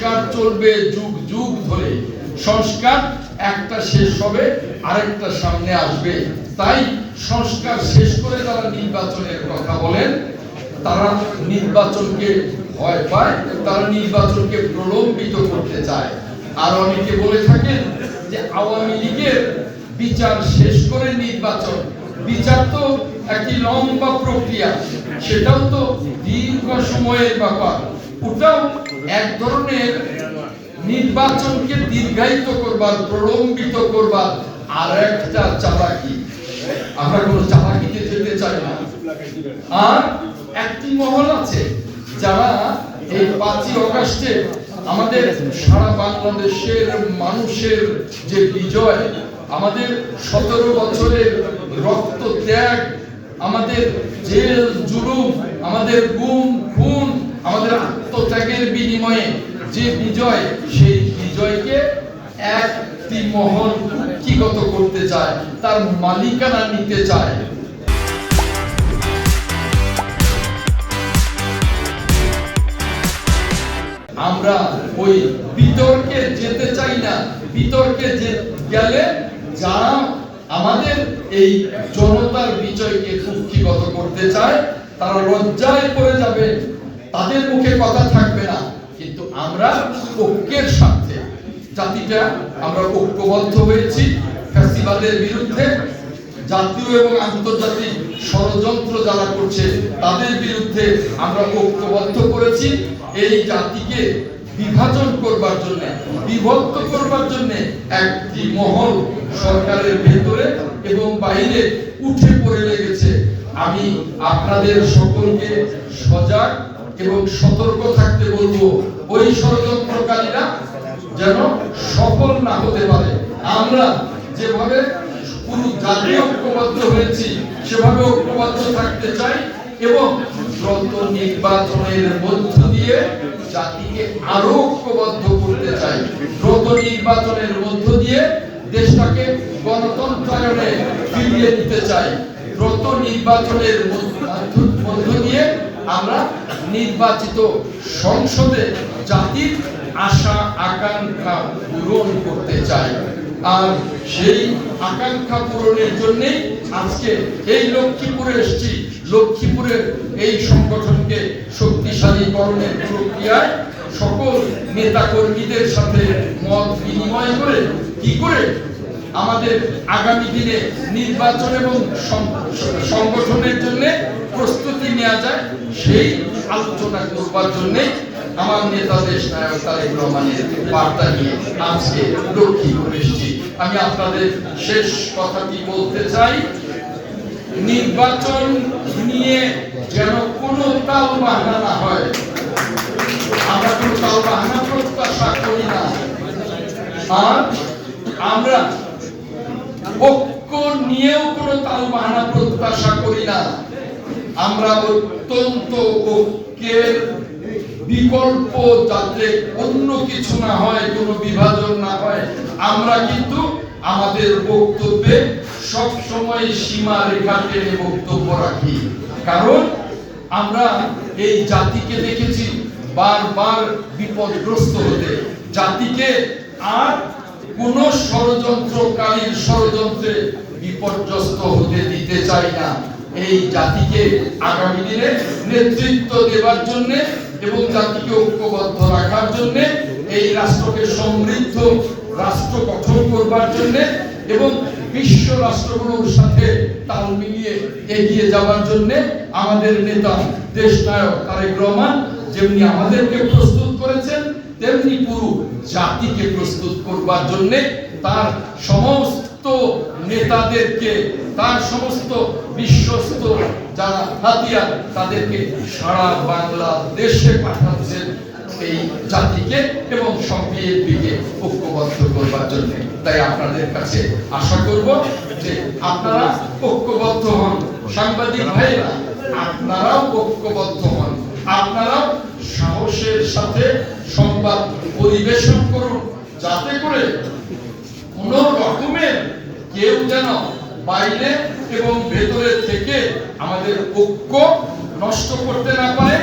সংস্কার চলবে যুগ যুগ ধরে। সংস্কার একটা শেষ হবে, আরেকটা সামনে আসবে। তাই সংস্কার শেষ করে যারা নির্বাচনের কথা বলেন, তারা নির্বাচনকে ভয় পায়, তারা নির্বাচনকে প্রলম্বিত করতে চায়। আর অনেকে বলে থাকেন যে আওয়ামী লীগের বিচার শেষ করে নির্বাচন। বিচার তো একটি লম্বা প্রক্রিয়া, সেটাও তো দীর্ঘ সময়ের ব্যাপার। ওটাও এক ধরনের নির্বাচনকে দীর্ঘায়িত করবার, প্রলম্বিত করবার আর একটা চালাকি। আমরা কোনো চালাকিতে যেতে চাই না। আর একটি মহল আছে যারা এই পাঁচই অগাস্টে আমাদের সারা বাংলাদেশের মানুষের যে বিজয়, আমাদের সতেরো বছরের রক্ত ত্যাগ আমাদের জেল, জুলুম, আমাদের গুম, খুন আত্মত্যাগের বিনিময়ে যে বিজয়, সেই বিজয়কে একটি মহল কুক্ষিগত করতে চায়, তার মালিকানা নিতে চায়। আমরা ওই বিতর্কে যেতে চাই না, বিতর্কে যে গেলে যারা আমাদের এই জনতার বিজয়কে কুক্ষিগত করতে চায়, তারা লজ্জায় পড়ে যাবে। তাদের মুখে কথা থাকবে না। কিন্তু আমরা ঐক্যের স্বার্থে, জাতিটা আমরা ঐক্যবদ্ধ হয়েছি ফ্যাসিবাদের বিরুদ্ধে। জাতীয় এবং আন্তর্জাতিক ষড়যন্ত্র যারা করছে, তাদের বিরুদ্ধে আমরা ঐক্যবদ্ধ করেছি। এই জাতিকে বিভাজন করবার জন্য, বিভক্ত করবার জন্য একটি মহল সরকারের ভেতরে এবং বাইরে উঠে পড়ে লেগেছে। আমি আপনাদের সকলকে সজাগ এবং সতর্ক থাকতে বলব, ওই ষড়যন্ত্রকারীরা যেন সফল না হতে পারে। আমরা যেভাবে পুরো জাতি ঐক্যবদ্ধ হয়েছি, সেভাবে ঐক্যবদ্ধ থাকতে চাই এবং দ্রুত নির্বাচনের মধ্য দিয়ে জাতিকে আরও ঐক্যবদ্ধ করতে চাই। দ্রুত নির্বাচনের মধ্য দিয়ে দেশটাকে গণতন্ত্রায়নে ফিরিয়ে দিতে চাই। দ্রুত নির্বাচনের মধ্য দিয়ে আমরা নির্বাচিত সংসদে জাতির আশা, আকাঙ্ক্ষা পূরণ করতে চাই। আর সেই আকাঙ্ক্ষা পূরণের জন্য আজকে এই লক্ষ্মীপুরে এসেছি। লক্ষ্মীপুরের এই সংগঠনকে শক্তিশালীকরণের প্রক্রিয়ায় সকল নেতা কর্মীদের সাথে মত বিনিময় করে কি করে আমাদের আগামী দিনে নির্বাচন এবং সংগঠনের জন্য প্রস্তুতি নেওয়া যায়, সেই আলোচনা করবার জন্য আমার নেতা দেশ নায়ক তারেক রহমানের বার্তা নিয়ে আজকে লক্ষ্মীপুর এসেছি। আমি আপনাদের শেষ কথাটি বলতে চাই, নির্বাচন নিয়ে যেন কোনো তাল বাহানা না হয়। আমরা কোনো তাল বাহানা প্রত্যাশা করি না। আর আমরা ঐক্য নিয়েও বাহানা প্রত্যাশা করি না। আমরা অত্যন্ত ঐক্যের বিকল্প যাতে অন্য কিছু না হয় বিভাজন না হয়। আমরা কিন্তু আমাদের বক্তব্যে সব সময় সীমা রেখা টেনে বক্তব্য রাখি। কারণ আমরা এই জাতিকে দেখেছি বারবার বিপদগ্রস্ত হতে। জাতিকে আর কোন ষড়যন্ত্রকারীর ষড়যন্ত্রে বিপর্যস্ত হতে দিতে চাই না। এই জাতিকে আগামী দিনে নেতৃত্ব দেবার জন্য এবং জাতিকে ঐক্যবদ্ধ রাখার জন্য এই রাষ্ট্রকে সমৃদ্ধ রাষ্ট্র গঠন করবার জন্য এবং বিশ্ব রাষ্ট্রগুলোর সাথে তাল মিলিয়ে এগিয়ে যাওয়ার জন্য আমাদের নেতা দেশ নায়ক তারেক রহমান যেমনি আমাদেরকে প্রস্তুত করেছেন, তেমনি পুরো জাতিকে প্রস্তুত করবার জন্য তার সমস্ত নেতাদেরকে, তার সমস্ত বিশ্বস্ত যারা হাতিয়ার, তাদেরকে সারা বাংলাদেশে পাঠাচ্ছেন এই জাতিকে এবং বিএনপিকে ঐক্যবদ্ধ করবার জন্য। তাই আপনাদের কাছে আশা করব যে আপনারা ঐক্যবদ্ধ হন। সাংবাদিক ভাইরা আপনারাও ঐক্যবদ্ধ হন। আপনারাও সাহসের সাথে সংবাদ পরিবেশন করুন। যাতে করে কোন রকমের কেউ যেন বাইরে এবং ভেতরে থেকে আমাদের ঐক্য নষ্ট করতে না পারে